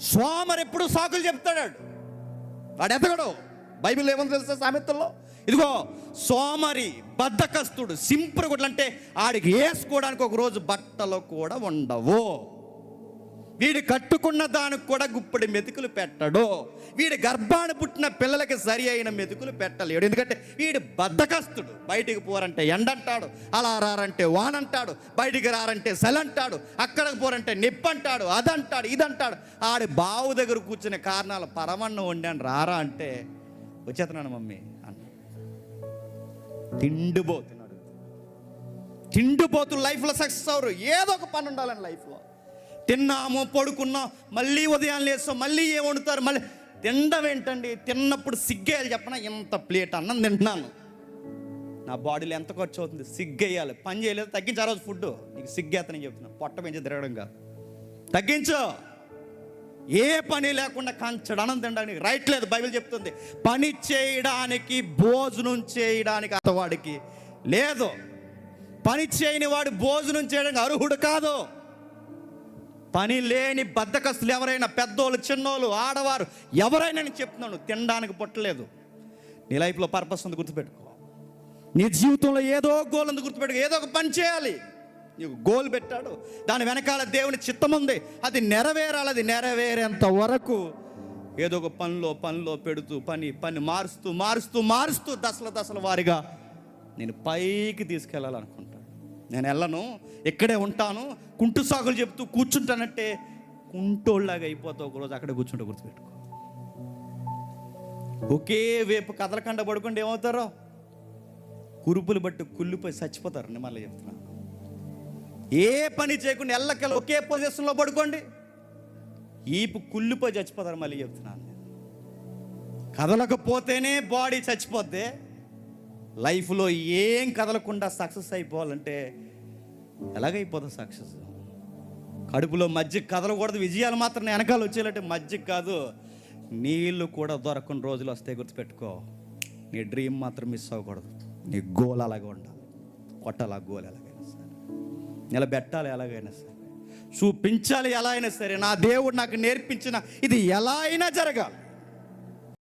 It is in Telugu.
సోమరు ఎప్పుడు సాకులు చెప్తాడు? వాడు. ఎతగడు బైబిల్ ఏమని తెలుసా సామెతల్లో? ఇదిగో సోమరి బద్దకస్తుడు సింపుల్ గుడ్లు అంటే ఆడికి వేసుకోవడానికి ఒక రోజు బట్టలు కూడా ఉండవు. వీడు కట్టుకున్న దానికి కూడా గుప్పడి మెతుకులు పెట్టడు. వీడి గర్భాన్ని పుట్టిన పిల్లలకి సరి అయిన మెతుకులు పెట్టలేడు. ఎందుకంటే వీడు బద్దకస్తుడు. బయటికి పోరంటే ఎండంటాడు అలా రారంటే వానంటాడు బయటికి రారంటే సెలంటాడు అక్కడికి పోరంటే నిప్పంటాడు అదంటాడు ఇదంటాడు. ఆడి బావు దగ్గర కూర్చునే కారణాలు పరమన్నం వండాను రారా అంటే వచ్చేతున్నాను మమ్మీ అన్న తిండిపోతున్నాడు. తిండిపోతు లైఫ్లో సక్సెస్ అవరు ఏదో ఒక పని ఉండాలని లైఫ్లో. తిన్నాము పడుకున్నాం మళ్ళీ ఉదయం లేస్తాం మళ్ళీ ఏం వండుతారు మళ్ళీ తినడం ఏంటండి? తిన్నప్పుడు సిగ్గేయాలి చెప్పనా? ఇంత ప్లేట్ అన్నం తింటున్నాను. నా బాడీలో ఎంత ఖర్చు అవుతుంది? సిగ్గేయాలి. పని చేయలేదు తగ్గించు ఆ రోజు ఫుడ్. నీకు సిగ్గేతని చెప్తున్నా. పొట్ట పెంచి తిరగడం కాదు. తగ్గించు. ఏ పని లేకుండా కంచడు అన్నం తినడానికి రైట్ లేదు బైబిల్ చెప్తుంది. పని చేయడానికి భోజనం చేయడానికి అతవాడికి లేదు. పని చేయని వాడు భోజనం చేయడానికి అర్హుడు కాదు. పని లేని బద్దకస్తులు ఎవరైనా పెద్దోళ్ళు చిన్నోళ్ళు ఆడవారు ఎవరైనా నేను చెప్తున్నాను తినడానికి పుట్టలేదు. నీ లైఫ్లో పర్పస్ ఉంది గుర్తుపెట్టుకో. నీ జీవితంలో ఏదో గోల్ ఉంది గుర్తుపెట్టుకో ఏదో ఒక పని చేయాలి. నీకు గోల్ పెట్టాడు. దాని వెనకాల దేవుని చిత్తం ఉంది. అది నెరవేరాలి అది నెరవేరేంత వరకు ఏదో ఒక పనిలో పనిలో పెడుతూ పని పని మారుస్తూ మారుస్తూ మారుస్తూ దశల దశల వారిగా నేను పైకి తీసుకెళ్ళాలనుకుంటాను నేను వెళ్ళను ఇక్కడే ఉంటాను కుంటు సాగులు చెప్తూ కూర్చుంటానంటే కుంటోళ్ళలాగా అయిపోతావు ఒకరోజు అక్కడే కూర్చుంటే గుర్తుపెట్టుకో. ఒకే వేపు కదలకండ పడుకుంటే ఏమవుతారో? కురుపులు బట్టి కుళ్ళిపోయి చచ్చిపోతారు నేను మళ్ళీ చెప్తున్నాను ఏ పని చేయకుండా ఎల్లకెళ్ళ ఒకే పొజిషన్లో పడుకోండి. ఈపు కుళ్ళిపోయి చచ్చిపోతారు మళ్ళీ చెప్తున్నాను కదలకపోతేనే బాడీ చచ్చిపోతే లైఫ్లో ఏం కదలకుండా సక్సెస్ అయిపోవాలంటే ఎలాగైపోతుంది సక్సెస్? కడుపులో మజ్జిగ కదలకూడదు విజయాలు మాత్రం వెనకాల వచ్చేయాలంటే మజ్జిగ కాదు. నీళ్ళు కూడా దొరకని రోజులు వస్తే గుర్తుపెట్టుకో నీ డ్రీమ్ మాత్రం మిస్ అవ్వకూడదు. నీ గోల్ అలాగే ఉండాలి. కొట్టాలి ఆ గోల్ ఎలాగైనా సరే. నిలబెట్టాలి ఎలాగైనా సరే. చూపించాలి ఎలా అయినా సరే. నా దేవుడు నాకు నేర్పించిన ఇది ఎలా అయినా జరగాలి.